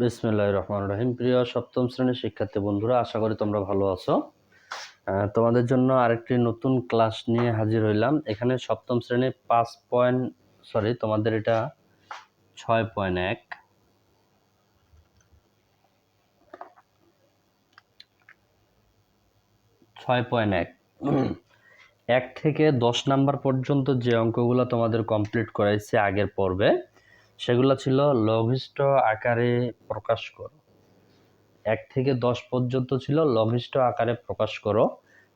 বিসমিল্লাহ রহমান রহিম। প্রিয় সপ্তম শ্রেণির শিক্ষার্থী বন্ধুরা, আশা করি তোমরা ভালো আছো। তোমাদের জন্য আরেকটি নতুন ক্লাস নিয়ে হাজির হইলাম। এখানে সপ্তম শ্রেণির পাঁচ পয়েন্ট সরি তোমাদের এটা ছয় পয়েন্ট এক। ছয় পয়েন্ট এক। এক থেকে দশ নাম্বার পর্যন্ত যে অঙ্কগুলো তোমাদের কমপ্লিট করাইছে আগের পর্বে সেগুলো ছিল লঘিষ্ঠ আকারে প্রকাশ করো। এক থেকে দশ পর্যন্ত ছিল লঘিষ্ঠ আকারে প্রকাশ করো।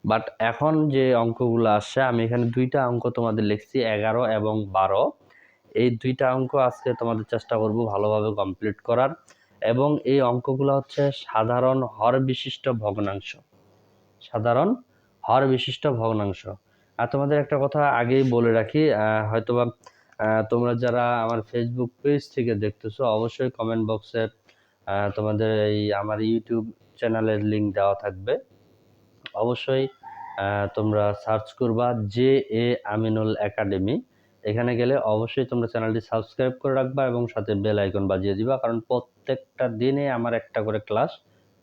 বাট এখন যে অঙ্কগুলো আসছে, আমি এখানে দুইটা অঙ্ক তোমাদের লিখছি, এগারো এবং বারো। এই দুইটা অঙ্ক আজকে তোমাদের চেষ্টা করব ভালোভাবে কমপ্লিট করার। এবং এই অঙ্কগুলো হচ্ছে সাধারণ হর বিশিষ্ট ভগ্নাংশ। সাধারণ হর বিশিষ্ট ভগ্নাংশ। আর তোমাদের একটা কথা আগেই বলে রাখি হয়তোবা তোমরা যারা আমার ফেসবুক পেজ থেকে দেখতেছো, অবশ্যই কমেন্ট বক্সে তোমাদের এই আমার ইউটিউব চ্যানেলের লিংক দেওয়া থাকবে। অবশ্যই তোমরা সার্চ করবা জে এ আমিনুল একাডেমি এখানে গেলে অবশ্যই তোমরা চ্যানেলটি সাবস্ক্রাইব করে রাখবা এবং সাথে বেল আইকন বাজিয়ে দিবা, কারণ প্রত্যেকটা দিনে আমার একটা করে ক্লাস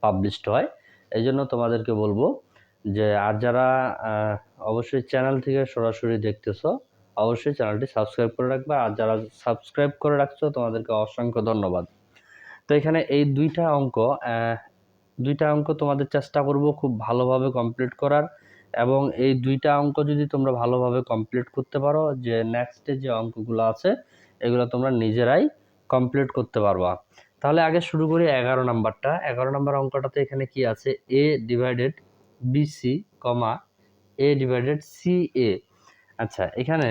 পাবলিশড হয়। এই জন্য তোমাদেরকে বলব যে, আর যারা অবশ্যই চ্যানেল থেকে সরাসরি দেখতেছো অবশ্যই চ্যানেলটি সাবস্ক্রাইব করে রাখবা। আর যারা সাবস্ক্রাইব করে রাখছো, তোমাদেরকে অসংখ্য ধন্যবাদ। তো এখানে এই দুইটা অঙ্ক দুইটা অঙ্ক তোমাদের চেষ্টা করব খুব ভালোভাবে কমপ্লিট করার। এবং এই দুইটা অঙ্ক যদি তোমরা ভালোভাবে কমপ্লিট করতে পারো, যে নেক্সটে যে অঙ্কগুলো আছে, এগুলো তোমরা নিজেরাই কমপ্লিট করতে পারবা। তাহলে আগে শুরু করি এগারো নাম্বারটা। এগারো নাম্বার অঙ্কটাতে এখানে কি আছে? A divided BC comma A divided C A আচ্ছা এখানে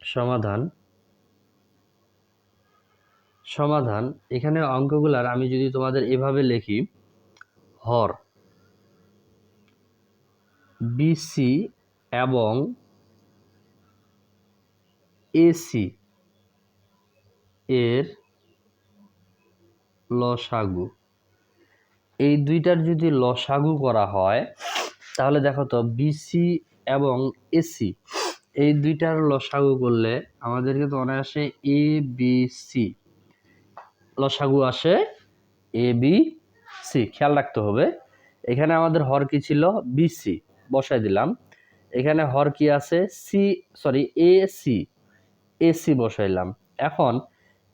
সমাধান সমাধান, এখানে অঙ্কগুলার আমি যদি তোমাদের এভাবে লিখি, হর বিসি এবং এসি এর লসাগু। এই দুইটার যদি লসাগু করা হয়, তাহলে দেখো তো বিসি এবং এসি এই দুইটার লসাগু করলে আমাদেরকে তো অনায়াসে এ বি সি লসাগু আসে এ বি সি খেয়াল রাখতে হবে। এখানে আমাদের হর কি ছিল? বিসি বসাই দিলাম। এখানে হর কি আছে? C sorry A C AC বসাইলাম এখন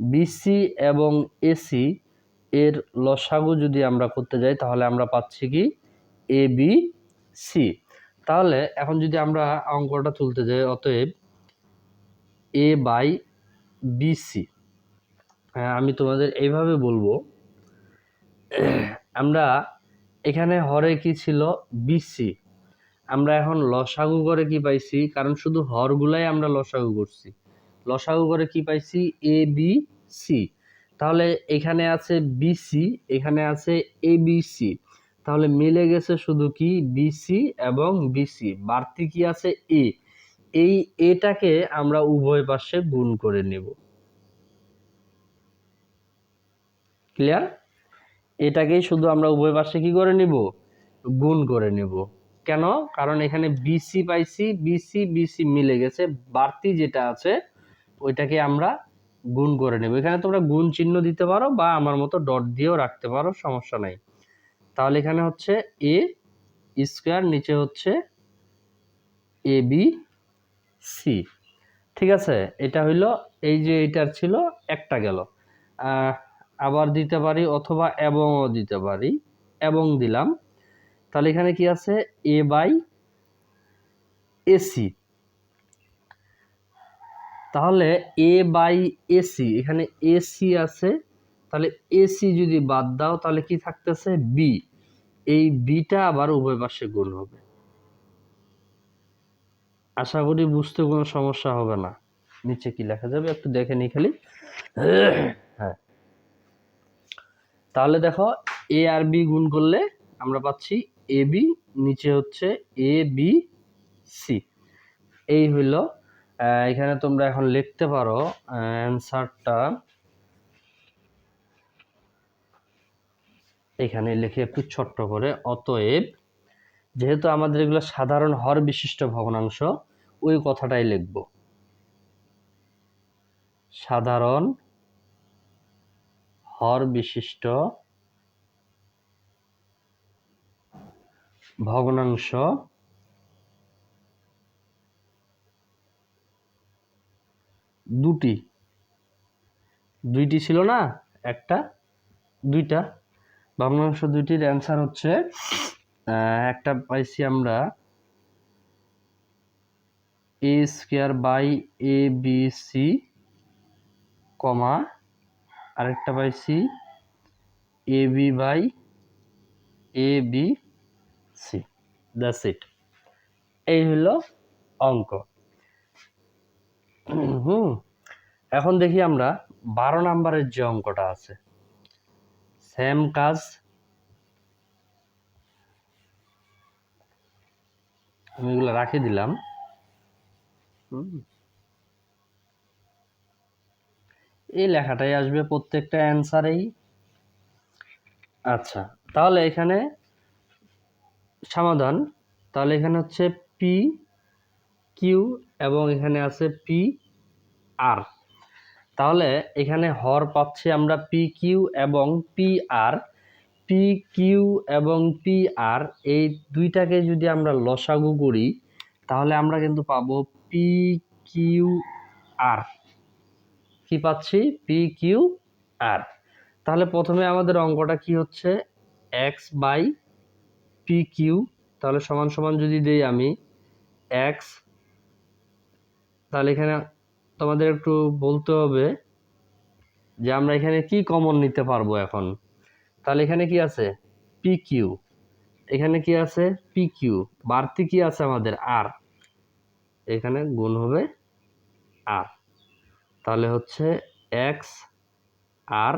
বিসি এবং এসি এর লসাগু যদি আমরা করতে যাই, তাহলে আমরা পাচ্ছি কি? এ বি সি তাহলে এখন যদি আমরা অঙ্কটা তুলতে যাই, অতএব এ বাই বিসি হ্যাঁ আমি তোমাদের এইভাবে বলব। আমরা এখানে হরে কি ছিল? বিসি আমরা এখন লসাগু করে কি পাইছি? কারণ শুধু হরগুলাই আমরা লসাগু করছি। লসাগু করে কি পাইছি? এ বি সি তাহলে এখানে আছে বিসি এখানে আছে এ বি সি তাহলে মিলে গেছে শুধু কি? বিসি এবং বিসি বাড়তি কি আছে? এ এই এটাকে আমরা উভয় পাশে গুণ করে নেব। ক্লিয়ার এটাকেই শুধু আমরা উভয় পাশে কি করে নিব? গুণ করে নেব। কেন? কারণ এখানে বিসি পাইছি। বিসি বিসি মিলে গেছে। বাড়তি যেটা আছে, ওইটাকে আমরা গুণ করে নেব। এখানে তোমরা গুণ চিহ্ন দিতে পারো বা আমার মতো ডট দিয়েও রাখতে পারো, সমস্যা নাই। তাহলে এখানে হচ্ছে এ স্কোয়ার, নিচে হচ্ছে এ বি সি। ঠিক আছে? এটা হইল, এই যে এটার ছিল, একটা গেল। আবার দিতে পারি অথবা এবংও দিতে পারি। এবং দিলাম। তাহলে এখানে কি আছে? এ বাই এসি তাহলে এ বাই এসি এখানে এসি আছে। তাহলে এসি যদি বাদ দাও, তাহলে কি থাকতেছে? বি। এই বিটা আবার উভয় পাশে গুণ হবে। আশা করি বুঝতে কোনো সমস্যা হবে না। নিচে কি লেখা যাবে? একটু দেখে নি খালি। হ্যাঁ। তাহলে দেখো এ আর বি গুণ করলে আমরা পাচ্ছি এ বি নিচে হচ্ছে এ বি সি এই হইল এখানে তোমরা এখন লিখতে পারো অ্যান্সারটা এখানে লিখে একটু ছোট্ট করে, অতএব যেহেতু আমাদের এগুলো সাধারণ হর বিশিষ্ট ভগ্নাংশ, ওই কথাটাই লিখব। সাধারণ হর বিশিষ্ট ভগ্নাংশ দুটি। দুইটি ছিল না, একটা, দুইটা। ভগ্নাংশ দুইটির অ্যান্সার হচ্ছে একটা পাইছি আমরা A square by A B C comma, আরেকটা পাইছি A B by A B C that's it এই হলো অঙ্ক। হুম। এখন দেখি আমরা বারো নাম্বারের যে অঙ্কটা আছে। সেম কাজ। আমি এগুলো রাখে দিলাম। হুম। এই লেখাটাই আসবে প্রত্যেকটা অ্যান্সারেই। আচ্ছা তাহলে এখানে সমাধান। তাহলে এখানে হচ্ছে পি কিউ এবং এখানে আছে পি আর। তাহলে এখানে হর পাচ্ছি আমরা পি কিউ এবং পি আর পি কিউ এবং পি আর এই দুইটাকে যদি আমরা লসাগু করি, তাহলে আমরা কিন্তু পাবো পি কিউ আর কি পাচ্ছি? পি কিউ আর তাহলে প্রথমে আমাদের অঙ্কটা কি হচ্ছে? এক্স বাই পি কিউ তাহলে সমান সমান যদি দেই আমি এক্স তাহলে এখানে তোমাদের একটু বলতে হবে যে আমরা এখানে কি কমন নিতে পারব এখন? তাহলে এখানে কি আছে? পি কিউ এখানে কি আছে? পি কিউ বাড়তি কি আছে আমাদের? আর এখানে গুণ হবে আর তাহলে হচ্ছে এক্স আর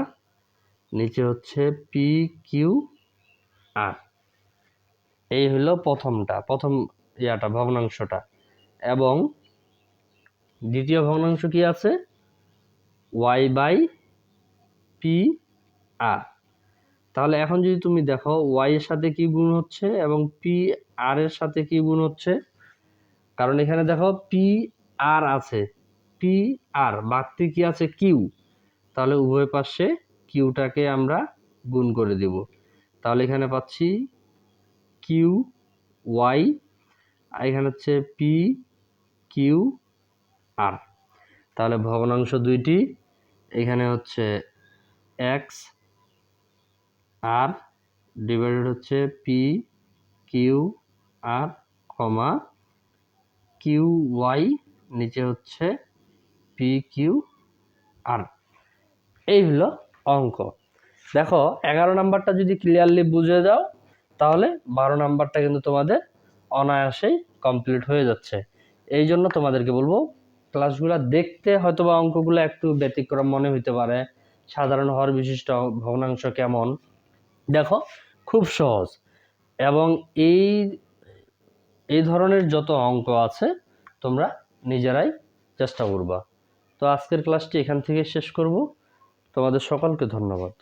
নিচে হচ্ছে পি কিউ আর এই হলো প্রথমটা, প্রথম ইয়াটা, ভগ্নাংশটা। এবং দ্বিতীয় ভগ্নাংশ কি আছে? ওয়াই বাই পি আর তাহলে এখন যদি তুমি দেখো ওয়াই এর সাথে কি গুণ হচ্ছে এবং পি আর এর সাথে কি গুণ হচ্ছে? কারণ এখানে দেখো পি আর আছে। পি আর বাড়তি কি আছে? কিউ তাহলে উভয় পাশে কিউটাকে আমরা গুণ করে দেব। তাহলে এখানে পাচ্ছি কিউ ওয়াই এখানে হচ্ছে পি কিউ আর। তাহলে ভগ্নাংশ দুইটি, এখানে হচ্ছে এক্স আর ডিভাইডেড হচ্ছে P Q R comma Q Y নিচে হচ্ছে পি কিউ আর এই হলো অঙ্ক। দেখো, এগারো নাম্বারটা যদি ক্লিয়ারলি বুঝে যাও, তাহলে বারো নাম্বারটা কিন্তু তোমাদের অনায়াসেই কমপ্লিট হয়ে যাচ্ছে। এই জন্য তোমাদেরকে বলব ক্লাসগুলো দেখতে হয়তো বা অঙ্কগুলো একটু ব্যতিক্রম মনে হইতে পারে। সাধারণ হর বিশিষ্ট ভগ্নাংশ কেমন? দেখো, খুব সহজ। এবং এই এই ধরনের যত অঙ্ক আছে, তোমরা নিজেরাই চেষ্টা করবা। তো আজকের ক্লাসটি এখান থেকে শেষ করব। তোমাদের সকলকে ধন্যবাদ।